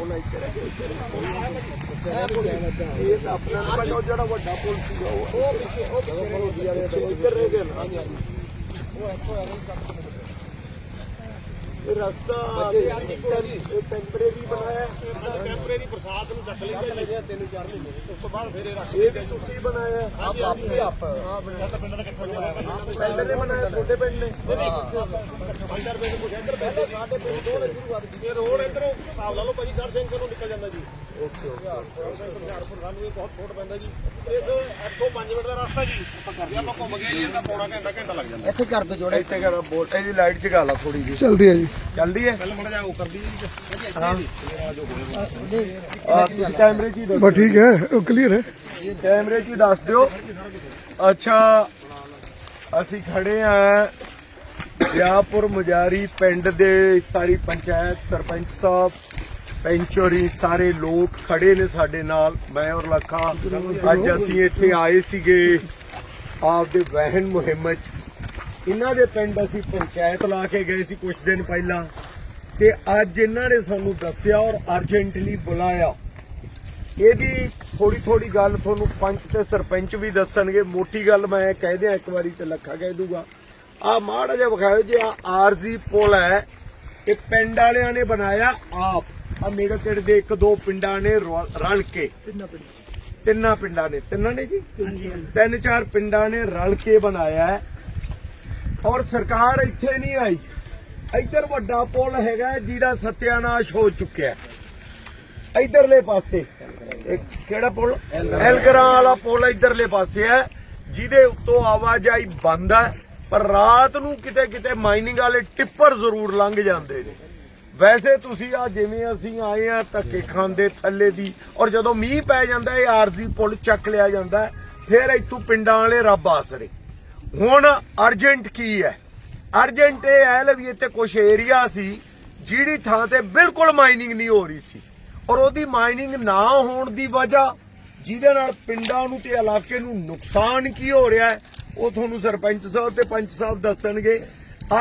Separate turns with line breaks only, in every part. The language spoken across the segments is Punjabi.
ਪੁਲ ਇੱਥੇ ਰਹਿ ਗਿਆ ਇੱਥੇ ਇਹ ਤਾਂ ਆਪਣਾ ਪਿੰਡ ਉਹ ਜਿਹੜਾ ਵੱਡਾ ਪੁਲ ਸੀਗਾ ਉਹ ਉਹ ਪਿੱਛੇ ਉਹ ਪਿੱਛੇ ਇੱਧਰ ਰਹਿ ਗਿਆ ਨਾ ਇਹ ਰਸਤਾ ਇਹ ਟੈਂਪਰੇਰੀ ਬਣਾਇਆ।
ਟੈਂਪਰੇਰੀ ਬਰਸਾਤ ਨੂੰ ਤਿੰਨ ਚਾਰ ਮਹੀਨੇ। ਉਸ ਤੋਂ ਬਾਅਦ ਫਿਰ ਇਹ ਰੱਖ
ਇਹ ਵੀ ਤੁਸੀਂ ਬਣਾਇਆ।
ਆਪ ਆਪੇ ਆਪ। ਤਾਂ ਪਿੰਡ ਦਾ ਇਕੱਠਾ ਬਣਾਇਆ
ਪਹਿਲੇ ਨੇ ਬਣਾਇਆ ਤੁਹਾਡੇ ਪਿੰਡ ਨੇ।
ਪੰਦਰ ਪਿੰਡ ਕੁਝ ਇੱਧਰ ਪਹਿਲੇ ਸਾਡੇ ਪਿੰਡ ਤੋਂ ਸ਼ੁਰੂਆਤ ਕੀਤੀ। ਇਹ ਰੋਡ ਇੱਧਰੋਂ ਹਿਸਾਬ ਲਾ ਲਓ ਭਾਜੀ ਦਰ ਸਿੰਘ ਨੂੰ ਨਿਕਲ ਜਾਂਦਾ ਜੀ।
Okay okay.
ਹੁਸ਼ਿਆਰਪੁਰ ਸਾਨੂੰ ਇਹ ਬਹੁਤ ਛੋਟ ਪੈਂਦਾ ਜੀ। ਇਸ ਇੱਥੋਂ 5 ਮਿੰਟ ਦਾ ਰਸਤਾ ਜੀ। ਆਪਾਂ ਕਰਦੇ ਆਪਾਂ ਘੁੰਮ ਗਏ ਜੀ ਇਹਦਾ ਪੌਣਾ ਘੰਟਾ ਘੰਟਾ ਲੱਗ ਜਾਂਦਾ।
ਇੱਥੇ ਕਰ ਦੋ ਜੋੜੇ।
ਇੱਥੇ ਕਰਾ ਬੋਲ ਇਹਦੀ ਲਾਈਟ ਜਗਾ ਲਾ ਥੋੜੀ ਜੀ
ਚਲਦੀ ਹੈ ਜੀ।
ਚੱਲਦੀ ਹੈ?
ਪਹਿਲਾਂ ਮੜਾ ਜਾ ਉਹ ਕਰਦੀ ਜੀ
ਆ ਤੁਸੀਂ ਕੈਮਰੇ 'ਚ ਹੀ ਦੱਸੋ।
ਬਸ ਠੀਕ ਹੈ ਉਹ ਕਲੀਅਰ ਹੈ।
ਕੈਮਰੇ 'ਚ ਹੀ ਦੱਸ ਦਿਓ। ਅੱਛਾ ਅਸੀਂ ਖੜੇ ਆ ਵਿਆਹਪੁਰ ਮੁਜਾਰੀ ਪਿੰਡ ਦੇ ਸਾਰੀ ਪੰਚਾਇਤ ਸਰਪੰਚ ਸਾਹਿਬ ਪੈਂਚੋਰੀ ਸਾਰੇ ਲੋਕ ਖੜੇ ਨੇ ਸਾਡੇ ਨਾਲ ਮੈਂ ਔਰ ਲੱਖਾ। ਅੱਜ ਅਸੀਂ ਇੱਥੇ ਆਏ ਸੀਗੇ ਆਪਦੇ ਵਹਿਨ ਮੁਹਿੰਮ 'ਚ। ਇਹਨਾਂ ਦੇ ਪਿੰਡ ਅਸੀਂ ਪੰਚਾਇਤ ਲਾ ਕੇ ਗਏ ਸੀ ਕੁਝ ਦਿਨ ਪਹਿਲਾਂ ਤੇ ਅੱਜ ਇਹਨਾਂ ਨੇ ਸਾਨੂੰ ਦੱਸਿਆ ਔਰ ਅਰਜੈਂਟਲੀ ਬੁਲਾਇਆ। ਇਹਦੀ ਥੋੜੀ ਥੋੜੀ ਗੱਲ ਤੁਹਾਨੂੰ ਪੰਚ ਤੇ ਸਰਪੰਚ ਵੀ ਦੱਸਣਗੇ ਮੋਟੀ ਗੱਲ ਮੈਂ ਕਹਿ ਦਿਆਂ ਇੱਕ ਵਾਰੀ ਤੇ ਲੱਖਾ ਕਹਿ ਦੂਗਾ। ਆ ਮਾੜਾ ਜਿਹਾ ਵਿਖਾਇਓ ਜੇ ਆ ਆਰਜ਼ੀ ਪੁਲ ਹੈ ਇਹ ਪਿੰਡ ਵਾਲਿਆਂ ਨੇ ਬਣਾਇਆ ਆਪ। ਆ ਮੇਰੇ ਤੇੜੇ ਦੇ ਇੱਕ ਦੋ ਪਿੰਡਾਂ ਨੇ ਰਲ ਰਲ ਕੇ। ਤਿੰਨਾਂ ਪਿੰਡਾਂ ਨੇ। ਤਿੰਨਾਂ ਨੇ। ਜੀ? ਤਿੰਨ ਚਾਰ ਪਿੰਡਾਂ ਨੇ ਰਲ ਕੇ ਬਣਾਇਆ ਹੈ। ਔਰ ਸਰਕਾਰ ਇੱਥੇ ਨਹੀਂ ਆਈ। ਇੱਧਰ ਵੱਡਾ ਪੁਲ ਹੈਗਾ ਜਿਹਦਾ ਸਤਿਆਨਾਸ਼ ਹੋ ਚੁੱਕਿਆ ਹੈ। ਇਧਰਲੇ ਪਾਸੇ ਕਿਹੜਾ ਪੁਲ? ਐਲਗਰਾ ਵਾਲਾ ਪੁਲ ਇਧਰਲੇ ਪਾਸੇ ਹੈ ਜਿਹਦੇ ਉੱਤੋਂ ਆਵਾਜਾਈ ਬੰਦ ਹੈ ਪਰ ਰਾਤ ਨੂੰ ਕਿਤੇ ਕਿਤੇ ਮਾਈਨਿੰਗ ਵਾਲੇ ਟਿੱਪਰ ਜ਼ਰੂਰ ਲੰਘ ਜਾਂਦੇ ਨੇ। ਵੈਸੇ ਤੁਸੀਂ ਆ ਜਿਵੇਂ ਅਸੀਂ ਆਏ ਆ ਧੱਕੇ ਖਾਂਦੇ ਥੱਲੇ ਦੀ ਔਰ ਜਦੋਂ ਮੀਂਹ ਪੈ ਜਾਂਦਾ ਇਹ ਆਰਜ਼ੀ ਪੁਲ ਚੱਕ ਲਿਆ ਜਾਂਦਾ ਹੈ, ਫਿਰ ਇੱਥੋਂ ਪਿੰਡਾਂ ਵਾਲੇ ਰੱਬ ਆਸਰੇ। ਹੁਣ ਅਰਜੈਂਟ ਕੀ ਹੈ? ਅਰਜੈਂਟ ਇਹ ਹੈ ਲੈ ਵੀ ਇੱਥੇ ਕੁਝ ਏਰੀਆ ਸੀ ਜਿਹੜੀ ਥਾਂ ਤੇ ਬਿਲਕੁਲ ਮਾਈਨਿੰਗ ਨਹੀਂ ਹੋ ਰਹੀ ਸੀ। ਔਰ ਉਹਦੀ ਮਾਈਨਿੰਗ ਨਾ ਹੋਣ ਦੀ ਵਜ੍ਹਾ ਜਿਹਦੇ ਨਾਲ ਪਿੰਡਾਂ ਨੂੰ ਤੇ ਇਲਾਕੇ ਨੂੰ ਨੁਕਸਾਨ ਕੀ ਹੋ ਰਿਹਾ ਹੈ, ਉਹ ਤੁਹਾਨੂੰ ਸਰਪੰਚ ਸਾਹਿਬ ਤੇ ਪੰਚ ਸਾਹਿਬ ਦੱਸਣਗੇ।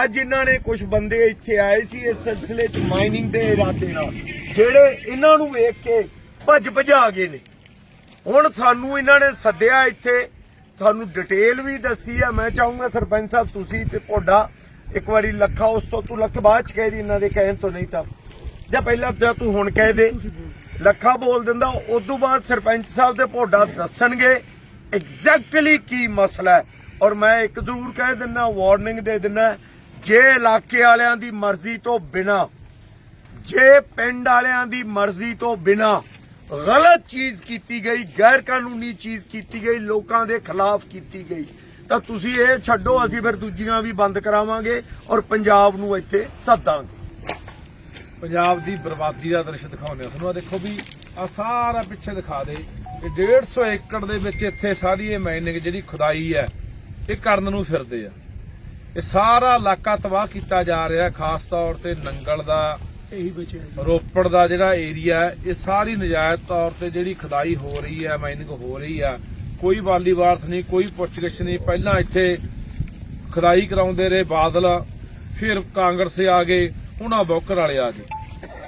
ਅੱਜ ਇਹਨਾਂ ਨੇ ਕੁਝ ਬੰਦੇ ਇੱਥੇ ਆਏ ਸੀ ਇਸ ਸਿਲਸਿਲੇ 'ਚ ਮਾਈਨਿੰਗ ਦੇ ਇਰਾਦੇ ਨਾਲ, ਜਿਹੜੇ ਇਹਨਾਂ ਨੂੰ ਵੇਖ ਕੇ ਭੱਜ ਭਜਾ ਗਏ ਨੇ। ਹੁਣ ਸਾਨੂੰ ਇਹਨਾਂ ਨੇ ਸੱਦਿਆ ਇੱਥੇ ਸਾਨੂੰ ਡਿਟੇਲ ਵੀ ਦੱਸੀ ਆ। ਮੈਂ ਚਾਹੂੰਗਾ ਸਰਪੰਚ ਸਾਹਿਬ, ਤੁਸੀਂ ਤੇ ਤੁਹਾਡਾ ਇੱਕ ਵਾਰੀ ਲੱਖਾ ਉਸ ਤੋਂ ਤੂੰ ਲੱਖ ਬਾਅਦ ਚ ਕਹਿ ਦੀ, ਇਹਨਾਂ ਦੇ ਕਹਿਣ ਤੋਂ ਨਹੀਂ ਤਾਂ। ਜਾਂ ਪਹਿਲਾਂ ਜਾਂ ਤੂੰ ਹੁਣ ਕਹਿ ਦੇ। ਲੱਖਾ ਬੋਲ ਦਿੰਦਾ ਉਸ ਤੋਂ ਬਾਅਦ ਸਰਪੰਚ ਸਾਹਿਬ ਦੇ ਤੁਹਾਡਾ ਦੱਸਣਗੇ ਐਗਜ਼ੈਕਟਲੀ ਕੀ ਮਸਲਾ ਹੈ। ਔਰ ਮੈਂ ਇੱਕ ਜ਼ਰੂਰ ਕਹਿ ਦਿੰਦਾ ਵਾਰਨਿੰਗ ਦੇ ਦਿੰਦਾ, ਜੇ ਇਲਾਕੇ ਵਾਲਿਆਂ ਦੀ ਮਰਜ਼ੀ ਤੋਂ ਬਿਨਾ, ਜੇ ਪਿੰਡ ਵਾਲਿਆਂ ਦੀ ਮਰਜ਼ੀ ਤੋਂ ਬਿਨਾ ਗਲਤ ਚੀਜ਼ ਕੀਤੀ ਗਈ ਗੈਰ ਕਾਨੂੰਨੀ ਚੀਜ਼ ਕੀਤੀ ਗਈ, ਲੋਕਾਂ ਦੇ ਖਿਲਾਫ ਕੀਤੀ ਗਈ। ਤਾਂ ਤੁਸੀਂ ਇਹ ਛੱਡੋ, ਅਸੀਂ ਫਿਰ ਦੂਜੀਆਂ ਵੀ ਬੰਦ ਕਰਾਵਾਂਗੇ ਔਰ ਪੰਜਾਬ ਨੂੰ ਇੱਥੇ ਸੱਦਾਂਗੇ।
ਪੰਜਾਬ ਦੀ ਬਰਬਾਦੀ ਦਾ ਦ੍ਰਿਸ਼ ਦਿਖਾਉਂਦੇ ਆ ਤੁਹਾਨੂੰ ਆ ਦੇਖੋ ਵੀ ਆ ਸਾਰਾ ਪਿੱਛੇ ਦਿਖਾ ਦੇ। ਇਹ 150 ਏਕੜ ਦੇ ਵਿੱਚ ਇੱਥੇ ਸਾਰੀ ਇਹ ਮਾਈਨਿੰਗ ਜਿਹੜੀ ਖੁਦਾਈ ਹੈ, ਇਹ ਕਰਨ ਨੂੰ ਫਿਰਦੇ ਆ। ਇਹ ਸਾਰਾ ਇਲਾਕਾ ਤਬਾਹ ਕੀਤਾ ਜਾ ਰਿਹਾ, ਖਾਸ ਤੌਰ ਤੇ ਨੰਗਲ ਦਾ
ਇਹੀ ਬਚਿਆ
ਰੋਪੜ ਦਾ ਜਿਹੜਾ ਏਰੀਆ ਹੈ ਇਹ ਸਾਰੀ ਨਜਾਇਜ਼ ਤੌਰ ਤੇ ਜਿਹੜੀ ਖੁਦਾਈ ਹੋ ਰਹੀ ਹੈ ਮਾਈਨਿੰਗ ਹੋ ਰਹੀ ਆ ਕੋਈ ਵਾਲੀ ਵਾਰਸ ਨਹੀਂ ਕੋਈ ਪੁੱਛਗਿੱਛ ਨਹੀਂ। ਪਹਿਲਾਂ ਇੱਥੇ ਖੁਦਾਈ ਕਰਾਉਂਦੇ ਰਹੇ ਬਾਦਲ ਫਿਰ ਕਾਂਗਰਸ ਆ ਗਏ ਉਹਨਾਂ ਬੌਕਰ ਵਾਲੇ ਆ ਗਏ।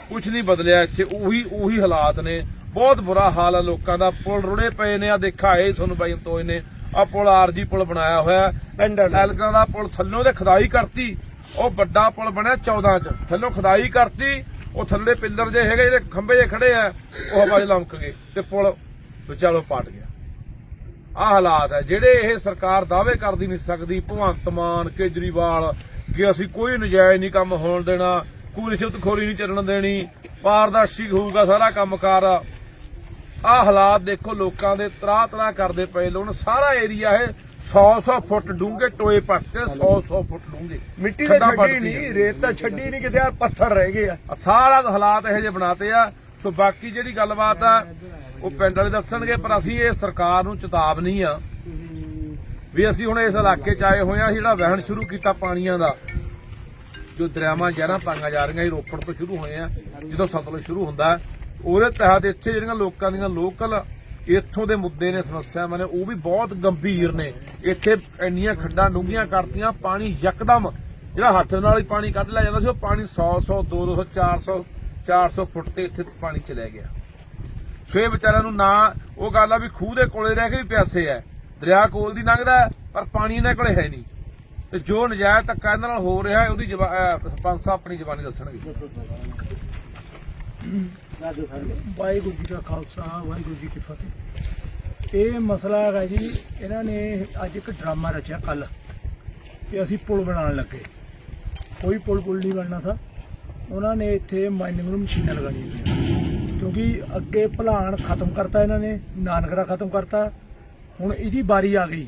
ਕੁਝ ਨਹੀਂ ਬਦਲਿਆ ਇੱਥੇ ਉਹੀ ਉਹੀ ਹਾਲਾਤ ਨੇ। ਬਹੁਤ ਬੁਰਾ ਹਾਲ ਆ ਲੋਕਾਂ ਦਾ। ਪੁਲ ਰੁੜੇ ਪਏ ਨੇ ਆ ਦੇਖਾ ਇਹ ਤੁਹਾਨੂੰ ਬਾਈ ਤੋਏ ਨੇ। ਆ ਪੁਲ ਆਰਜੀ ਪੁਲ ਬਣਾਇਆ ਹੋਇਆ। ਐਲਗਾ ਦਾ ਪੁਲ ਥੱਲੋਂ ਤੇ ਖੁਦਾਈ ਕਰਤੀ। ਉਹ ਵੱਡਾ ਪੁਲ ਬਣਿਆ 14 ਚ। ਥੱਲੋਂ ਖੁਦਾਈ ਕਰਤੀ, ਉਹ ਥੱਲੇ ਪਿੱਲਰ ਜੇ ਹੈਗੇ, ਜਿਹੜੇ ਖੰਭੇ ਜੇ ਖੜੇ ਆ, ਉਹ ਹਵਾ 'ਚ ਲਮਕ ਗਏ ਤੇ ਪੁਲ ਵਿਚਾਲੋ ਪਾਟ ਗਿਆ। ਆ ਹਾਲਾਤ ਹੈ ਜਿਹੜੇ ਇਹ ਸਰਕਾਰ ਦਾਅਵੇ ਕਰਦੀ ਨਹੀਂ ਸਕਦੀ, ਭਗਵੰਤ ਮਾਨ, ਕੇਜਰੀਵਾਲ, ਕਿ ਅਸੀਂ ਕੋਈ ਨਜਾਇਜ਼ ਨਹੀਂ ਕੰਮ ਹੋਣ ਦੇਣਾ ਕੋਈ ਰਿਸ਼ਵਤਖੋਰੀ ਨਹੀਂ ਚੱਲਣ ਦੇਣੀ, ਪਾਰਦਰਸ਼ੀ ਹੋਊਗਾ ਸਾਰਾ ਕੰਮਕਾਰ। ਆ ਹਾਲਾਤ ਦੇਖੋ, ਲੋਕਾਂ ਦੇ ਤਰਾ ਤਰਾ ਕਰਦੇ ਪਏ ਲੋਕ ਸਾਰਾ ਏਰੀਆ ਇਹ 100 100 ਫੁੱਟ ਡੂੰਘੇ ਟੋਏ ਪੱਟ ਕੇ 100 100 ਫੁੱਟ ਡੂੰਘੇ।
ਮਿੱਟੀ ਤਾਂ ਛੱਡੀ। ਨਹੀਂ ਰੇਤ ਤਾਂ ਛੱਡੀ ਨਹੀਂ ਕਿਤੇ ਆ ਪੱਥਰ ਰਹਿ ਗਏ ਆ।
ਸਾਰਾ ਹਾਲਾਤ ਇਹੋ ਜਿਹੇ ਬਣਾਤੇ ਆ। ਸੋ ਬਾਕੀ ਜਿਹੜੀ ਗੱਲਬਾਤ ਆ ਉਹ ਪਿੰਡ ਵਾਲੇ ਦੱਸਣਗੇ ਪਰ ਅਸੀਂ ਇਹ ਸਰਕਾਰ ਨੂੰ ਚੇਤਾਵਨੀ ਆ ਵੀ ਅਸੀਂ ਹੁਣ ਇਸ ਇਲਾਕੇ ਚ ਆਏ ਹੋਏ ਆ ਜਿਹੜਾ ਵਹਿਣ ਸ਼ੁਰੂ ਕੀਤਾ ਪਾਣੀਆਂ ਦਾ ਜੋ ਦਰਿਆਵਾਂ ਜਰਾਂ ਪਾਈਆਂ ਜਾ ਰਹੀਆਂ ਇਹ ਰੋਪੜ ਤੋਂ ਸ਼ੁਰੂ ਹੋਏ ਆ ਜਦੋਂ ਸਤਲੁਜ ਸ਼ੁਰੂ ਹੁੰਦਾ ਉਹਦੇ ਤਹਿਤ ਇੱਥੇ ਜਿਹੜੀਆਂ ਲੋਕਾਂ ਦੀਆਂ ਲੋਕਲ ਇੱਥੋਂ ਦੇ ਮੁੱਦੇ ਨੇ ਸਮੱਸਿਆਵਾਂ ਨੇ, ਉਹ ਵੀ ਬਹੁਤ ਗੰਭੀਰ ਨੇ। ਇੱਥੇ ਇੰਨੀਆਂ ਖੱਡਾਂ ਡੂੰਘੀਆਂ ਕਰਤੀਆਂ, ਪਾਣੀ ਯਕਦਮ, ਜਿਹੜਾ ਹੱਥ ਨਾਲ ਹੀ ਪਾਣੀ ਕੱਢ ਲਿਆ ਜਾਂਦਾ ਸੀ, ਉਹ ਪਾਣੀ 100 100 200 400 400 ਫੁੱਟ ਤੇ ਇੱਥੇ ਪਾਣੀ ਚਲਿਆ ਗਿਆ। ਸਵੇ ਵਿਚਾਰਿਆਂ ਨੂੰ ਨਾ, ਉਹ ਗੱਲ ਆ ਵੀ ਖੂਹ ਦੇ ਕੋਲੇ ਰਹਿ ਕੇ ਵੀ ਪਿਆਸੇ ਐ ਦਰਿਆ ਕੋਲ ਦੀ ਲੰਘਦਾ ਪਰ ਪਾਣੀ ਇਹਨਾਂ ਕੋਲੇ ਹੈ ਨਹੀਂ। ਤੇ ਜੋ ਨਜਾਇਜ਼ ਧੱਕਾ ਇਹਨਾਂ ਨਾਲ ਹੋ ਰਿਹਾ ਉਹਦੀ ਜਵਾ- ਅਹ ਸਰਪੰਚ ਸਾਹਿਬ ਆਪਣੀ ਜ਼ਬਾਨੀ ਦੱਸਣਗੇ।
ਵਾਹਿਗੁਰੂ ਜੀ ਦਾ ਖਾਲਸਾ, ਵਾਹਿਗੁਰੂ ਜੀ ਕੀ ਫਤਿਹ। ਇਹ ਮਸਲਾ ਹੈਗਾ ਜੀ, ਇਹਨਾਂ ਨੇ ਅੱਜ ਇੱਕ ਡਰਾਮਾ ਰਚਿਆ ਕੱਲ ਕਿ ਅਸੀਂ ਪੁਲ ਬਣਾਉਣ ਲੱਗੇ। ਕੋਈ ਪੁਲ ਪੁਲ ਨਹੀਂ ਬਣਨਾ ਥਾ। ਉਹਨਾਂ ਨੇ ਇੱਥੇ ਮਾਈਨਿੰਗ ਨੂੰ ਮਸ਼ੀਨਾਂ ਲਗਾਉਣੀਆਂ ਸੀ ਕਿਉਂਕਿ ਅੱਗੇ ਭਲਾਣ ਖਤਮ ਕਰਤਾ ਇਹਨਾਂ ਨੇ ਨਾਨਕਰਾ ਖਤਮ ਕਰਤਾ। ਹੁਣ ਇਹਦੀ ਵਾਰੀ ਆ ਗਈ।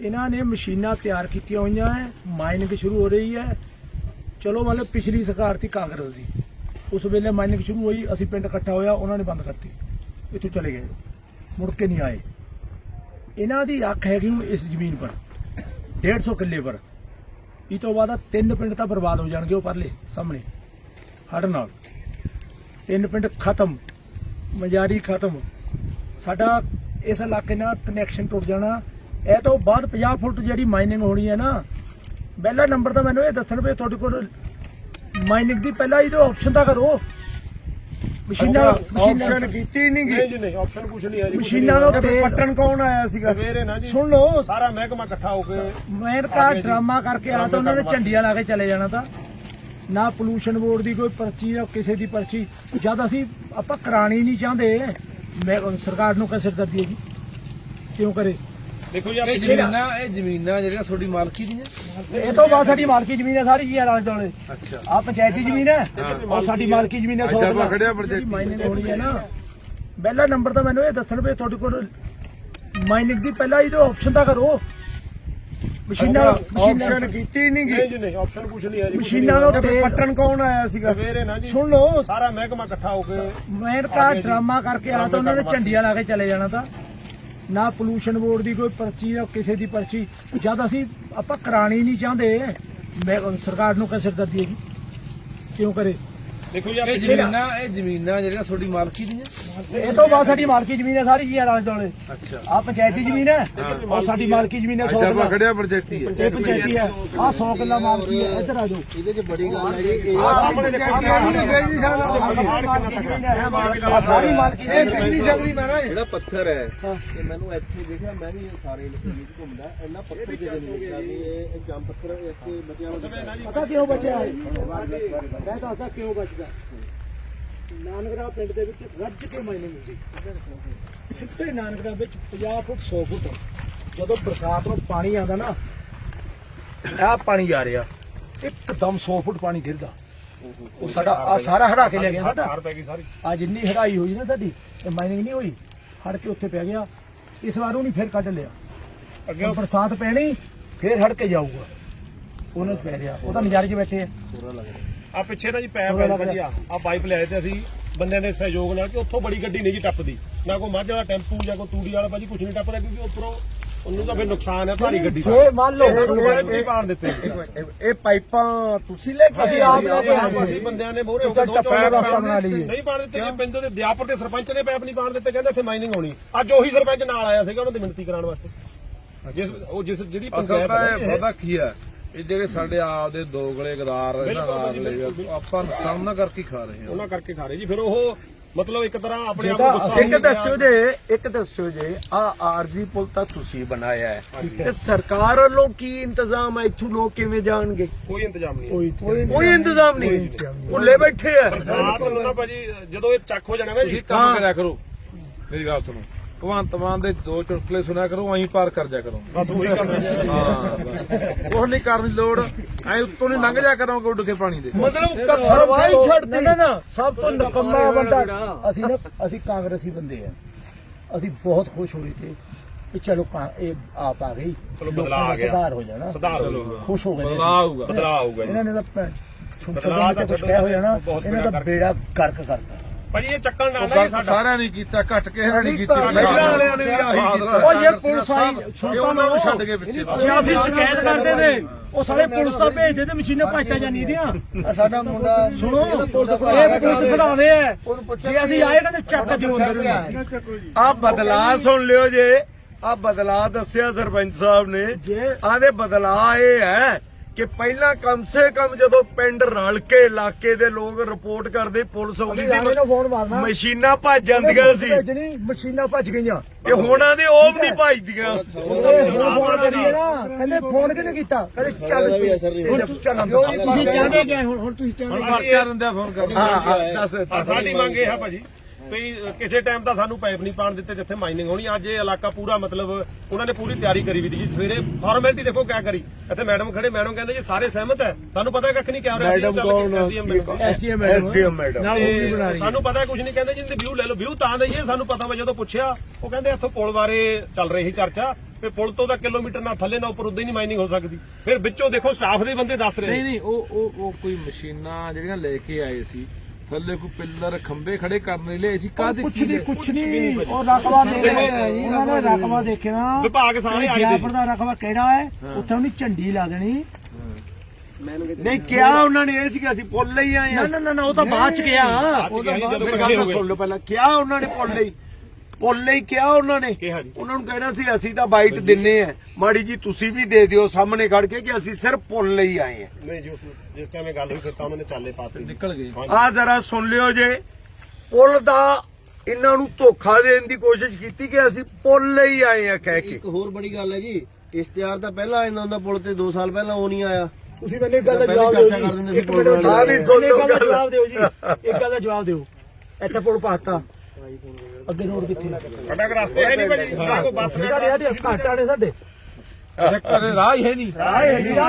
ਇਹਨਾਂ ਨੇ ਮਸ਼ੀਨਾਂ ਤਿਆਰ ਕੀਤੀਆਂ ਹੋਈਆਂ ਹੈ ਮਾਈਨਿੰਗ ਸ਼ੁਰੂ ਹੋ ਰਹੀ ਹੈ। ਚਲੋ ਮਤਲਬ ਪਿਛਲੀ ਸਰਕਾਰ ਸੀ ਕਾਂਗਰਸ ਦੀ। ਉਸ ਵੇਲੇ ਮਾਈਨਿੰਗ ਸ਼ੁਰੂ ਹੋਈ, ਅਸੀਂ ਪਿੰਡ ਇਕੱਠਾ ਹੋਇਆ, ਉਹਨਾਂ ਨੇ ਬੰਦ ਕਰਤੀ। ਇੱਥੋਂ ਚਲੇ ਗਏ। ਮੁੜ ਕੇ ਨਹੀਂ ਆਏ। ਇਹਨਾਂ ਦੀ ਅੱਖ ਹੈਗੀ ਹੁਣ ਇਸ ਜ਼ਮੀਨ ਪਰ। 150 ਕਿੱਲੇ ਪਰ। ਇਹ ਤੋਂ ਬਾਅਦ ਤਿੰਨ ਪਿੰਡ ਤਾਂ ਬਰਬਾਦ ਹੋ ਜਾਣਗੇ ਉਹ ਪਰਲੇ ਸਾਹਮਣੇ। ਹੜ ਨਾਲ। ਤਿੰਨ ਪਿੰਡ ਖਤਮ। ਮਜਾਰੀ ਖਤਮ। ਸਾਡਾ ਇਸ ਇਲਾਕੇ ਨਾਲ ਕਨੈਕਸ਼ਨ ਟੁੱਟ ਜਾਣਾ। ਇਹ ਤੋਂ ਬਾਅਦ 50 ਫੁੱਟ ਜਿਹੜੀ ਮਾਈਨਿੰਗ ਹੋਣੀ ਹੈ ਨਾ, ਪਹਿਲਾ ਨੰਬਰ ਤਾਂ ਮੈਨੂੰ ਇਹ ਦੱਸਣ ਵੀ ਤੁਹਾਡੇ ਕੋਲ ਮਾਈਨਿੰਗ ਦੀ ਪਹਿਲਾਂ ਇਹਦੇ ਆਪਸ਼ਨ ਤਾਂ ਕਰੋ। ਮਸ਼ੀਨਾਂ ਮਸ਼ੀਨਾਂ
ਆਪਸ਼ਨ ਕੀਤੀ ਨਹੀਂ
ਨਹੀਂ
ਗਈ
ਜੀ ਨਹੀਂ ਆਪਸ਼ਨ ਕੁਝ ਨਹੀਂ ਹੈ ਜੀ ਕੁਛ
ਮਸ਼ੀਨਾਂ
ਨਹੀਂ
ਨੂੰ
ਤੇ ਪੱਟਣ ਕੌਣ ਆਇਆ ਸੀਗਾ?
ਸਵੇਰੇ ਨਾ ਜੀ।
ਸੁਣ ਲਓ।
ਸਾਰਾ ਮਹਿਕਮਾ ਇਕੱਠਾ ਹੋ ਕੇ
ਮੈਂ ਕਾ ਡਰਾਮਾ ਕਰਕੇ ਆ ਤਾਂ ਉਹਨਾਂ ਨੇ ਝੰਡੀਆਂ ਲਾ ਕੇ ਚਲੇ ਜਾਣਾ ਤਾਂ। ਨਾ ਪੋਲੂਸ਼ਨ ਬੋਰਡ ਦੀ ਕੋਈ ਪਰਚੀ ਨਾ ਕਿਸੇ ਦੀ ਪਰਚੀ। ਜਦ ਅਸੀਂ ਆਪਾਂ ਕਰਾਣੀ ਨਹੀਂ ਚਾਹੁੰਦੇ ਮੈਂ ਸਰਕਾਰ ਨੂੰ ਕਿਸੇ ਦਰਦੀ ਹੈਗੀ ਕਿਉਂ ਕਰੇ?
ਦੇਖੋ ਜੀ
ਇਹ
ਆਹ
ਜ਼ਮੀਨਾਂ ਇਹ ਜ਼ਮੀਨਾਂ ਜਿਹੜੀਆਂ ਤੁਹਾਡੀ ਮਾਲਕੀ ਦੀਆਂ
ਇਹ ਤੋਂ ਬਾਅਦ ਸਾਡੀ ਮਾਲਕੀ ਜ਼ਮੀਨ ਹੈ ਸਾਰੀ ਜੀ ਆਲੇ ਦੁਆਲੇ।
ਅੱਛਾ।
ਆ ਪੰਚਾਇਤੀ ਜ਼ਮੀਨ ਹੈ। ਔਰ ਸਾਡੀ ਮਾਲਕੀ ਜ਼ਮੀਨ ਹੈ
ਅੱਜ ਆਪਾਂ ਖੜੇ ਹਾਂ ਪੰਚਾਇਤੀ।
ਮਾਈਨਿੰਗ ਹੋਣੀ ਹੈ ਨਾ ਪਹਿਲਾ ਨੰਬਰ ਤਾਂ ਮੈਨੂੰ ਇਹ ਦੱਸਣ ਵੀ ਤੁਹਾਡੇ ਕੋਲ ਮਾਈਨਿੰਗ ਦੀ ਪਹਿਲਾਂ ਇਹਦੇ ਆਪਸ਼ਨ ਤਾਂ ਕਰੋ। ਮਸ਼ੀਨਾਂ ਮਸ਼ੀਨਾਂ
ਕੀਤੀ ਨਹੀਂ
ਨਹੀਂ ਜੀ ਨਹੀਂ ਆਪਸ਼ਨ ਕੁਝ ਨਹੀਂ ਹੈ ਜੀ ਕੁਛ
ਮਸ਼ੀਨਾਂ ਨੂੰ
ਤੇ ਪੱਟਣ ਕੌਣ ਆਇਆ ਸੀਗਾ?
ਸਵੇਰੇ ਨਾ ਜੀ
ਸੁਣ ਲਓ।
ਸਾਰਾ ਮਹਿਕਮਾ ਇਕੱਠਾ ਹੋ ਕੇ
ਮੈਂ ਕਾ ਡਰਾਮਾ ਕਰਕੇ ਆ ਤਾਂ ਉਹਨਾਂ ਨੇ ਝੰਡੀਆਂ ਲਾ ਕੇ ਚਲੇ ਜਾਣਾ ਤਾਂ। ਨਾ ਪੋਲੂਸ਼ਨ ਬੋਰਡ ਦੀ ਕੋਈ ਪਰਚੀ, ਨਾ ਕਿਸੇ ਦੀ ਪਰਚੀ। ਜਦ ਅਸੀਂ, ਆਪਾਂ ਕਰਾਣੀ ਨਹੀਂ ਚਾਹੁੰਦੇ, ਮੈਂ ਸਰਕਾਰ ਨੂੰ ਕਿਸੇ ਦਰਦੀ ਹੈਗੀ। ਕਿਉਂ ਕਰੇ?
ਦੇਖੋ
ਜ਼ਮੀਨਾਂ ਇਹ ਜ਼ਮੀਨਾਂ ਜਿਹੜੀਆਂ ਤੁਹਾਡੀ ਮਾਲਕੀ ਦੀਆਂ।
ਇਹ ਤੋਂ ਬਾਅਦ ਸਾਡੀ ਮਾਲਕੀ ਜ਼ਮੀਨ ਹੈ ਸਾਰੀ ਜੀ ਆਲੇ ਦੁਆਲੇ
ਅੱਛਾ।
ਆ ਪੰਚਾਇਤੀ ਜ਼ਮੀਨ ਹੈ ਔਰ ਸਾਡੀ ਮਾਲਕੀ ਜ਼ਮੀਨ ਹੈ 100
ਅੱਜ ਆਪਾਂ
ਕਿੱਲਾ।
ਖੜੇ ਹਾਂ ਪੰਚਾਇਤੀ ਹੈ।
ਇਹ ਪੰਚਾਇਤੀ ਹੈ। ਆ 100 ਕਿੱਲਾ ਮਾਲਕੀ ਹੈ ਇੱਧਰ ਆ ਜਾਓ।
ਇਹਦੇ ਚ ਬੜੀ ਗੱਲ ਹੈ ਜੀ ਇਹ
ਆਹ ਸਾਹਮਣੇ ਦੇਖੋ ਆਹ ਸਾਰੀ ਮਾਲਕੀ
ਇਹ ਕਿੰਨੀ ਸਕਰੀ ਮੈਂ ਨਾ
ਜਿਹੜਾ ਪੱਥਰ ਹੈ ਇਹ ਮੈਨੂੰ ਇੱਥੇ ਦੇਖਿਆ ਮੈਂ ਵੀ ਸਾਰੇ ਇਲਾਕੇ ਵਿੱਚ ਘੁੰਮਦਾ ਇੰਨਾ ਪੱਥਰ ਦੇ ਨਹੀਂ ਇਹ ਇਹ ਜੰਮ ਪੱਥਰ ਇੱਥੇ ਬੱਚਿਆਂ ਨੂੰ
ਪਤਾ ਕਿਉਂ ਬਚਿਆ ਹੈ ਮੈਂ ਦੱਸਦਾ ਕਿਉਂ ਬਚਦਾ? ਨਾਨਕਰਾ ਪਿੰਡ ਦੇ ਵਿੱਚ ਰੱਜ ਕੇ ਮਾਈਨਿੰਗ ਹੁੰਦੀ। ਸਿੱਧੇ ਨਾਨਕਰਾ ਵਿੱਚ 50 ਫੁੱਟ 100 ਫੁੱਟ। ਜਦੋਂ ਬਰਸਾਤ ਨੂੰ ਪਾਣੀ ਆਉਂਦਾ ਨਾ ਆਹ ਪਾਣੀ ਆ ਰਿਹਾ। ਇੱਕਦਮ 100 ਫੁੱਟ ਪਾਣੀ ਗਿਰਦਾ। ਉਹ ਸਾਡਾ ਆ ਸਾਰਾ ਹੜਾ ਕੇ ਲੈ ਗਿਆ ਸਾਡਾ।
ਹਾਰ ਪੈ ਗਈ ਸਾਰੀ।
ਆ ਜਿੰਨੀ ਹੜਾਈ ਹੋਈ ਨਾ ਸਾਡੀ ਇਹ ਮਾਈਨਿੰਗ ਨਹੀਂ ਹੋਈ। ਹੜ ਕੇ ਉੱਥੇ ਪੈ ਗਿਆ। ਇਸ ਵਾਰ ਉਹਨੇ ਫਿਰ ਕੱਢ ਲਿਆ। ਅੱਗੇ ਬਰਸਾਤ ਪੈਣੀ ਫਿਰ ਹੜ ਕੇ ਜਾਊਗਾ। ਉਹਨਾਂ 'ਚ ਪੈ ਰਿਹਾ। ਉਹ ਤਾਂ ਨਜ਼ਾਰੇ 'ਚ ਬੈਠੇ ਆ।
ਆ ਪਿੱਛੇ ਨਾ ਜੀ ਪੈਪ ਹੈ ਭਾਜੀ ਆ ਆ ਪਾਈਪ ਲਿਆਏ ਤੇ ਅਸੀਂ ਬੰਦਿਆਂ ਦੇ ਸਹਿਯੋਗ ਨਾਲ ਕਿ ਉੱਥੋਂ ਬੜੀ ਗੱਡੀ ਨਹੀਂ ਜੀ ਟੱਪਦੀ ਨਾ ਕੋਈ ਮੱਝ ਵਾਲਾ ਟੈਂਪੂ ਜਾਂ ਕੋਈ ਤੂੜੀ ਵਾਲਾ ਭਾਜੀ ਕੁਝ ਨਹੀਂ ਟੱਪਦਾ ਕਿਉਂਕਿ ਉੱਪਰੋਂ ਉਹਨੂੰ ਤਾਂ ਫਿਰ ਨੁਕਸਾਨ ਹੈ ਭਾਰੀ ਗੱਡੀ ਦਾ।
ਜੇ ਮੰਨ ਲਓ
ਨਹੀਂ ਪਾਣ ਦਿੱਤੇ।
ਇਹ- ਪਾਈਪਾਂ ਤੁਸੀਂ ਲੈ ਕੇ
ਅਸੀਂ? ਆਪ ਲੈ
ਅਸੀਂ ਬੰਦਿਆਂ ਨੇ ਮੋਹਰੇ ਹੋ ਕੇ ਦੋ
ਦਾ
ਚੌੜਾ
ਰਸਤਾ ਬਣਾ ਲਈਏ।
ਨਹੀਂ ਪਾਣ ਦਿੱਤੇ ਜੀ ਪਿੰਡ ਦੇ ਦਿਆਪੁਰ ਦੇ ਸਰਪੰਚ ਨੇ ਪੈਪ ਨਹੀਂ ਪਾਣ ਦਿੱਤੇ ਕਹਿੰਦੇ ਇੱਥੇ ਮਾਈਨਿੰਗ ਹੋਣੀ। ਅੱਜ ਉਹੀ ਸਰਪੰਚ ਨਾਲ ਆਇਆ ਸੀਗਾ ਉਹਨਾਂ ਦੀ ਮਿਹਨਤੀ ਕਰਾਉਣ ਵਾਸਤੇ। ਜਿਸ ਉਹ ਜਿਸ ਜਿਹਦੀ ਪੰਚਾਇਤ ਹੈ
ਪਤਾ ਕੀ ਹੈ? ਇਹ ਜਿਹੜੇ ਸਾਡੇ ਆਪ ਦੇ ਦੋਗਲੇ ਗਦਾਰ ਇਹਨਾਂ
ਬਿਲਕੁਲ।
ਆਪਾਂ ਸਾਹਮਣਾ ਕਰਕੇ ਹੀ ਖਾ ਰਹੇ ਹਾਂ।
ਉਹਨਾਂ ਕਰਕੇ ਖਾ ਰਹੇ ਜੀ ਫਿਰ ਉਹ ਮਤਲਬ ਇੱਕ ਤਰ੍ਹਾਂ ਆਪਣੇ ਆਪ ਨੂੰ ਗੁੱਸਾ
ਇੱਕ। ਦੱਸਿਓ ਜੇ ਇੱਕ ਦੱਸਿਓ ਜੇ ਆ ਆਰਜ਼ੀ ਪੁਲ ਤਾਂ ਤੁਸੀਂ ਬਣਾਇਆ ਹੈ। ਤੇ ਸਰਕਾਰ ਵੱਲੋਂ ਕੀ ਇੰਤਜ਼ਾਮ ਹੈ? ਇੱਥੋਂ ਲੋਕ ਕਿਵੇਂ ਜਾਣਗੇ?
ਕੋਈ ਇੰਤਜ਼ਾਮ ਨਹੀਂ
ਕੋਈ
ਕੋਈ ਇੰਤਜ਼ਾਮ ਨਹੀਂ ਭੁੱਲੇ ਬੈਠੇ ਆ
ਰਾਤ ਨੂੰ ਨਾ ਭਾਜੀ ਜਦੋਂ ਇਹ ਚੱਕ ਹੋ ਜਾਣਾ ਨਾ ਜੀ।
ਕੰਮ ਕਰਿਆ ਕਰੋ। ਮੇਰੀ ਗੱਲ ਸੁਣੋ। ਭਗਵੰਤ ਮਾਨ ਦੇ ਦੋ ਚੁਟਕਲੇ ਸੁਣਿਆ ਕਰੋ ਐਂ ਪਾਰ ਕਰ ਜਾ ਕਰੋ।
ਬਸ ਉਹੀ ਕੰਮ ਹੈ
ਹਾਂ ਬਸ। ਨਹੀਂ ਕਰਨ ਦੀ ਲੋੜ। ਐ ਉੱਤੋਂ ਨਹੀਂ ਲੰਘ ਜਾ ਕਰੋਗੇ ਉੱਡ ਕੇ ਪਾਣੀ ਦੇ।
ਮਤਲਬ ਕਰਵਾਈ ਛੱਡ
ਨਾ ਨਾ ਨਾ ਸਭ ਤੋਂ ਨਕਮਾ ਬੰਦਾ ਅਸੀਂ ਨਾ ਅਸੀਂ ਕਾਂਗਰਸੀ ਬੰਦੇ ਆ। ਅਸੀਂ ਬਹੁਤ ਖੁਸ਼ ਹੋਏ ਤੇ ਕਿ ਚਲੋ ਇਹ ਆਪ ਆ ਗਈ।
ਚਲੋ
ਦਾ
ਆ ਗਿਆ।
ਸੁਧਾਰ ਹੋ ਜਾਣਾ।
ਸੁਧਾਰ ਹੋ।
ਖੁਸ਼ ਹੋ ਗਏ ਨੇ।
ਬਦਲਾਅ ਆਊਗਾ
ਬਦਲਾਅ ਆਊਗਾ
ਇਹਨਾਂ ਨੇ ਤਾਂ ਛੁੱਟ
ਤੇ
ਕੁਝ ਕਹਿ ਹੋ ਜਾਣਾ ਇਹਨਾਂ ਦਾ
ਬੇੜਾ
ਬੇੜਾ ਗਰਕ ਕਰਤਾ।
ਭਾਜੀ ਇਹ ਚੱਕਣ ਨਾਲ ਨਾ
ਗੱਲ
ਸਾਡਾ
ਸਾਰਿਆਂ ਨੇ ਕੀਤਾ ਘੱਟ ਕੇ ਇਹਨਾਂ ਨੇ ਕੀਤੀ
ਪਹਿਲਾਂ ਵਾਲਿਆਂ ਨੇ ਵੀ ਆਹੀ ਕੀਤਾ।
ਉਹ ਇਹ ਪੁਲਿਸ ਆਈ
ਇਹ ਉਹਨਾਂ ਨੂੰ ਛੱਡ ਕੇ ਪਿੱਛੇ ਬਸ।
ਜੇ ਅਸੀਂ ਸ਼ਿਕਾਇਤ ਕਰਦੇ ਨੇ ਉਹ ਸਾਰੇ ਪੁਲਿਸ ਤਾਂ ਭੇਜਦੇ ਤੇ ਮਸ਼ੀਨਾਂ ਭੱਜਤਾ ਜਾਂਦੀਆਂ ਦੀਆਂ।
ਸਾਡਾ ਮੁੰਡਾ
ਸੁਣੋ ਇਹ ਪੁਲਿਸ ਖੜਾਵੇ ਆ। ਜੇ ਅਸੀਂ ਆਏਗਾ ਤੇ ਚੱਕ ਦਿਓ ਅੰਦਰ
ਆ ਬਦਲਾਅ ਸੁਣ ਲਿਓ ਜੇ। ਆ ਬਦਲਾਅ ਦੱਸਿਆ ਸਰਪੰਚ ਸਾਹਿਬ ਨੇ। ਆਦੇ ਬਦਲਾਅ ਇਹ ਹੈ ਕਿ ਪਹਿਲਾਂ ਕਮ ਸੇ ਕਮ ਜਦੋਂ ਪਿੰਡ ਰਲ ਕੇ ਇਲਾਕੇ ਦੇ ਲੋਕ ਰਿਪੋਰਟ ਕਰਦੇ ਪੁਲਿਸ ਆਉਂਦੀ ਸੀ
ਮਾਰਨਾ।
ਮਸ਼ੀਨਾਂ ਭੱਜ ਜਾਂਦੀਆਂ ਸੀ।
ਮਸ਼ੀਨਾਂ ਭੱਜ ਗਈਆਂ।
ਤੇ ਹੁਣਾਂ ਦੇ ਉਹ ਵੀ ਨਹੀਂ ਭੱਜਦੀਆਂ।
ਫੋਨ ਕਰੀਏ ਨਾ ਕਹਿੰਦੇ ਫੋਨ ਕਿਹਨੇ ਕੀਤਾ? ਕਹਿੰਦੇ ਚੱਲ ਤੁਸੀਂ ਚਾਹਦੇ ਕਿ ਹੁਣ ਹੁਣ ਤੁਸੀਂ ਚਾਹਦੇ
ਫੋਨ ਕਰ
ਹਾਂ ਦੱਸ
ਸਾਡੀ ਮੰਗ ਇਹ ਹੈ ਭਾਜੀ ਵੀ ਕਿਸੇ ਟਾਈਮ ਤਾਂ ਸਾਨੂੰ ਪਾਈਪ ਨਹੀਂ ਪਾਣ ਦਿੱਤੇ ਜਿੱਥੇ ਮਾਈਨਿੰਗ ਹੋਣੀ। ਅੱਜ ਇਹ ਇਲਾਕਾ ਪੂਰਾ ਮਤਲਬ ਉਹਨਾਂ ਨੇ ਪੂਰੀ ਤਿਆਰੀ ਕਰੀ ਵੀ ਸੀ ਜੀ। ਸਵੇਰੇ ਫਾਰਮੈਲਿਟੀ ਦੇਖੋ ਕਿਆ ਕਰੀ। ਇੱਥੇ ਮੈਡਮ ਖੜੇ ਮੈਡਮ ਕਹਿੰਦੇ ਜੀ ਸਾਰੇ ਸਹਿਮਤ ਹੈ। ਸਾਨੂੰ ਪਤਾ ਕੱਖ ਨਹੀਂ ਕਿਆ ਹੋ ਰਿਹਾ
ਮੈਡਮ ਕੌਣ
ਐਸਡੀਐਮ
ਐਸਡੀਐਮ ਮੈਡਮ
ਨਾਲ ਉਹ ਵੀ ਬਣਾ ਰਹੀ ਹੈ।
ਸਾਨੂੰ ਪਤਾ ਕੁਝ ਨਹੀਂ ਕਹਿੰਦੇ ਜਿੰਦੇ ਵਿਊ ਲੈ ਲਓ। ਵਿਊ ਤਾਂ ਦਈਏ ਸਾਨੂੰ ਪਤਾ ਵਾ ਜਦੋਂ ਪੁੱਛਿਆ ਉਹ ਕਹਿੰਦੇ ਇੱਥੋਂ ਪੁਲ ਬਾਰੇ ਚੱਲ ਰਹੀ ਸੀ ਚਰਚਾ। ਵੀ ਪੁਲ ਤੋਂ ਤਾਂ ਕਿਲੋਮੀਟਰ ਨਾ ਥੱਲੇ ਨਾ ਉੱਪਰ ਉਦਾਂ ਹੀ ਨਹੀਂ ਮਾਈਨਿੰਗ ਹੋ ਸਕਦੀ। ਫਿਰ ਵਿੱਚੋਂ ਦੇਖੋ ਸਟਾਫ ਦੇ ਬੰਦੇ ਦੱਸ ਰਹੇ।
ਨਹੀਂ ਨਹੀਂ ਉਹ ਉਹ ਉਹ ਕੋਈ ਮਸ਼ੀਨਾਂ ਜਿਹੜੀਆਂ ਲੈ ਕੇ ਆਏ ਸੀ ਥੱਲੇ ਕੋਈ ਪਿੱਲਰ ਖੰਭੇ ਖੜੇ ਕਰਨ ਲਈ ਲਿਆਏ ਸੀ। ਕਾਹਦੇ
ਕੁਛ ਨਹੀਂ ਕੁਛ ਨਹੀਂ। ਉਹ ਰਕਬਾ ਦੇਖਿਆ ਉਹਨਾਂ ਨੇ ਰਕਬਾ ਦੇਖਿਆ
ਵਿਭਾਗ ਸਾਰੇ ਆਏ ਦੇ
ਦਾ ਰਕਬਾ ਕਿਹੜਾ ਹੈ? ਉੱਥੇ ਉਹਨੇ ਝੰਡੀ ਲਾ ਦੇਣੀ।
ਨਹੀਂ ਕਿਹਾ ਉਹਨਾਂ ਨੇ ਇਹ ਸੀ ਕਿ ਅਸੀਂ ਪੁੱਲ ਲਈ ਆਏ
ਨਾ
ਆ
ਨਾ ਨਾ, ਨਾ ਉਹ ਤਾਂ ਬਾਅਦ ਚ ਗਿਆ
ਅੱਜ ਗਿਆ ਸੀ ਜਦੋਂ
ਮੇਰੀ
ਇਕੱਠੇ
ਗੱਲ
ਹੋ
ਤਾਂ
ਗਏ
ਸੁਣ ਲਓ ਪਹਿਲਾਂ। ਕਿਹਾ ਉਹਨਾਂ ਨੇ ਪੁੱਲ ਲਈ। ਪੁੱਲ ਲਈ ਕਿਹਾ ਉਹਨਾਂ ਨੇ।
ਕਿਹਾ ਜੀ।
ਉਹਨਾਂ ਨੂੰ ਕਹਿਣਾ ਸੀ ਅਸੀਂ ਤਾਂ ਬਾਈਟ ਦਿੰਨੇ ਆ। ਮਾੜੀ ਜੀ ਤੁਸੀਂ ਵੀ ਦੇ ਦਿਓ ਸਾਹਮਣੇ ਖੜ ਕੇ ਕਿ ਅਸੀਂ ਸਿਰਫ ਪੁੱਲ ਲਈ ਆਏ ਆ।
ਨਹੀਂ ਜੀ ਉਸ ਜਿਸ ਟਾਈਮ ਇਹ ਗੱਲ ਹੋਈ ਫਿਰ ਤਾਂ ਉਹਨਾਂ ਨੇ ਚਾਲੇ ਪਾਤੇ
ਨਿਕਲ ਗਏ।
ਆ ਜਰਾ ਸੁਣ ਲਿਓ ਜੇ। ਪੁੱਲ ਦਾ ਇਹਨਾਂ ਨੂੰ ਧੋਖਾ ਦੇਣ ਦੀ ਕੋਸ਼ਿਸ਼ ਕੀਤੀ ਕਿ ਅਸੀਂ ਪੁੱਲ ਲਈ ਆਏ ਆ ਕਹਿ ਕੇ।
ਇੱਕ ਹੋਰ ਬੜੀ ਗੱਲ ਹੈ ਜੀ ਇਸ਼ਤਿਹਾਰ ਤਾਂ ਪਹਿਲਾਂ ਆਇਆ ਹੁੰਦਾ ਪੁਲ ਤੇ 2 ਸਾਲ ਪਹਿਲਾਂ ਉਹ ਨਹੀਂ ਆਇਆ।
ਤੁਸੀਂ ਮੈਨੂੰ ਇੱਕ ਗੱਲ ਦਾ
ਪਹਿਲਾਂ
ਜਵਾਬ ਦਿਓ
ਚਰਚਾ ਕਰ ਦਿੰਦੇ
ਜੀ
ਸੀ
ਇੱਕ ਮਿੰਟ
ਆ ਵੀ ਸੁਣ
ਇੱਕ
ਲਓ
ਗੱਲ ਦਾ
ਗੱਲ।
ਜਵਾਬ ਦਿਓ ਜੀ। ਇੱਕ ਗੱਲ ਦਾ ਜਵਾਬ ਦਿਓ। ਇੱਥੇ ਪੁਲ ਪਾਤਾ ਅੱਗੇ ਰੋਡ ਕਿੱਥੇ
ਸਾਡਾ ਰਸਤੇ ਹੈ ਨਹੀਂ ਭਾਜੀ। ਨਾ ਕੋਈ ਬੱਸ
ਇਹਦਾ ਰਿਹਾ ਤੇ ਘਾਟਾ ਨੇ ਸਾਡੇ।
ਦੇ ਰਾਹ ਹੀ ਹੈ ਨਹੀਂ।
ਇਹਦਾ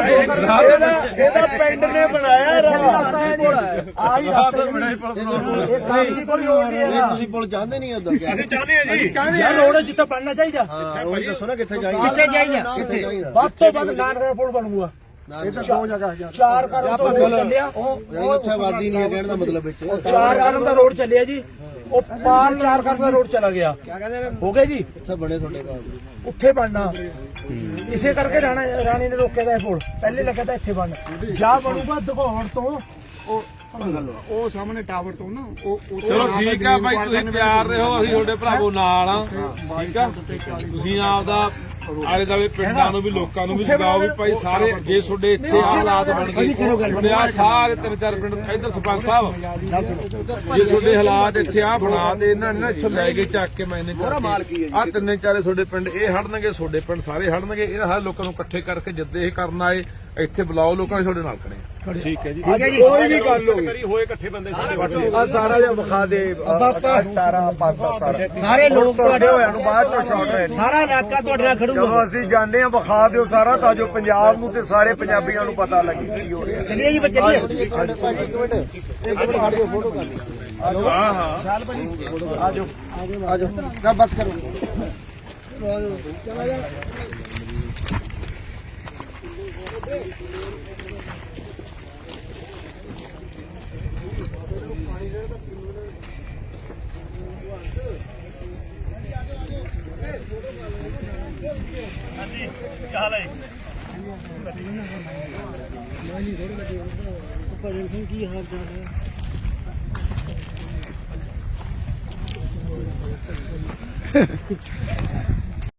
ਇਹਦਾ ਪਿੰਡ ਨੇ ਬਣਾਇਆ
ਰਸਤਾ ਹੈ ਨਹੀਂ ਆਹੀ ਰਸਤਾ ਹੀ
ਪੁਲ।
ਇਹ ਕੰਮ ਦੀ ਕੋਈ ਲੋੜ ਨਹੀਂ
ਇਹ
ਹੈ
ਤੁਸੀਂ ਪੁਲ ਚਾਹੁੰਦੇ ਨਹੀਂ ਕਿਹਾ
ਅਸੀਂ ਚਾਹੁੰਦੇ ਹਾਂ ਜੀ।
ਯਾਰ ਰੋਡ ਜਿੱਥੇ ਬਣਨਾ ਚਾਹੀਦਾ।
ਹਾਂ ਉਹ ਦੱਸੋ ਨਾ ਕਿੱਥੇ ਚਾਹੀਦਾ
ਕਿੱਥੇ ਚਾਹੀਦਾ
ਕਿੱਥੇ
ਵੱਧ ਤੋਂ ਵੱਧ ਨਾਨਕ ਦਾ ਪੁਲ ਬਣੂਗਾ।
ਇਹ ਤਾਂ ਦੋ ਜਗ੍ਹਾ
ਚਾਰ ਕਰਮ ਦਾ ਰੋਡ ਚੱਲਿਆ।
ਉਹ ਉੱਥੇ ਆਬਾਦੀ ਨਹੀਂ ਹੈ ਕਹਿਣ ਦਾ ਮਤਲਬ ਵਿੱਚ।
ਚਾਰ ਕਰਮ ਦਾ ਰੋਡ ਚੱਲਿਆ ਜੀ। ਉਹ ਪਾਰ ਚਾਰ ਕਰਮ ਦਾ ਰੋਡ ਚਲਾ ਗਿਆ। ਹੋ ਗਏ ਜੀ?
ਉੱਥੇ ਬੜੇ ਤੁਹਾਡੇ ਘਰ।
ਉੱਥੇ ਬਣਨਾ। ਇਸੇ ਕਰਕੇ ਰਾਣਾ ਰਾਣੀ ਨੇ ਰੋਕਿਆ ਦਾ ਇਹ ਪੁਲ ਪਹਿਲੇ ਲੱਗਿਆ ਤਾਂ ਇੱਥੇ ਬਣਨਾ ਜਾਂ ਬਣੂਗਾ ਦਗੌੜ ਤੋਂ।
ਉਹ ਸਾਹਮਣੇ ਟਾਵਰ ਤੋਂ ਨਾ ਉਹ
ਚਲੋ ਠੀਕ ਆ ਭਾਈ ਤੁਸੀਂ ਤਿਆਰ ਰਹੋ ਅਸੀਂ ਤੁਹਾਡੇ ਭਰਾਵੋ ਨਾਲ ਆ। ਠੀਕ ਆ? ਤੁਸੀਂ ਆਪਦਾ ਆਲੇ ਦਾਲੇ ਪਿੰਡਾਂ ਨੂੰ ਵੀ ਲੋਕਾਂ ਨੂੰ ਵੀ ਜਗਾਓ ਵੀ ਭਾਈ ਸਾਰੇ ਜੇ ਤੁਹਾਡੇ ਇੱਥੇ ਹਾਲਾਤ ਬਣ ਗਏ। ਆਹ ਸਾਰੇ ਤਿੰਨ ਚਾਰ ਪਿੰਡ ਇੱਧਰ ਸਰਪੰਚ ਸਾਹਿਬ। ਜੇ ਤੁਹਾਡੇ ਹਾਲਾਤ ਇੱਥੇ ਆ ਬਣਾ ਤੇ ਇਹਨਾਂ ਨੇ ਨਾ ਇੱਥੋਂ ਲੈ ਕੇ ਚੱਕ ਕੇ ਮੈਨੇ ਆ ਤਿੰਨੇ ਚਾਰੇ ਤੁਹਾਡੇ ਪਿੰਡ ਇਹ ਹੜਨਗੇ ਤੁਹਾਡੇ ਪਿੰਡ ਸਾਰੇ ਹੜਨਗੇ। ਇਹਨਾਂ ਸਾਰੇ ਲੋਕਾਂ ਨੂੰ ਇਕੱਠੇ ਕਰਕੇ ਜਿੱਦੇ ਇਹ ਕਰਨ ਆਏ ਇੱਥੇ ਬੁਲਾਓ ਲੋਕਾਂ ਨੇ ਤੁਹਾਡੇ ਨਾਲ ਖੜੇ
ਠੀਕ ਹੈ ਜੀ।
ਕੋਈ ਵੀ ਗੱਲ
ਹੋਵੇ ਹੋਏ ਇਕੱਠੇ ਬੰਦੇ
ਆ। ਸਾਰਾ ਜਿਹਾ ਵਿਖਾ ਦੇ ਬਾਪਾ ਸਾਰਾ ਪਾਸਾ ਸਾਰਾ। ਸਾਰੇ ਲੋਕ ਤੁਹਾਡੇ ਹੋਇਆ ਨੂੰ ਬਾਅਦ ਚੋਂ ਸ਼ਾਟ ਹੋਇਆ
ਸਾਰਾ ਇਲਾਕਾ ਤੁਹਾਡੇ ਨਾਲ ਖੜੂਗਾ।
ਜਦੋਂ ਅਸੀਂ ਜਾਂਦੇ ਆ ਵਿਖਾ ਦਿਓ ਸਾਰਾ ਤਾਂ ਜੋ ਪੰਜਾਬ ਨੂੰ ਤੇ ਸਾਰੇ ਪੰਜਾਬੀਆਂ ਨੂੰ ਪਤਾ ਲੱਗੇ ਕੀ ਹੋ ਰਿਹਾ।
ਚਲਿਏ ਜੀ ਬੱਚੇ ਚਲਿਏ।
ਇੱਕ ਮਿੰਟ। ਇੱਕ ਮਿੰਟ ਹਾੜ ਦਿਓ ਫੋਟੋ ਕਰ ਲਈ
ਹਾਂ ਹਾਂ।
ਸ਼ਾਲ ਭਾਜੀ ਬਸ ਕਰੋ। ਚਲਾ ਜਾ। ਸਿੰਘ ਕੀ ਹਾਲ ਚਾਲ ਹੈ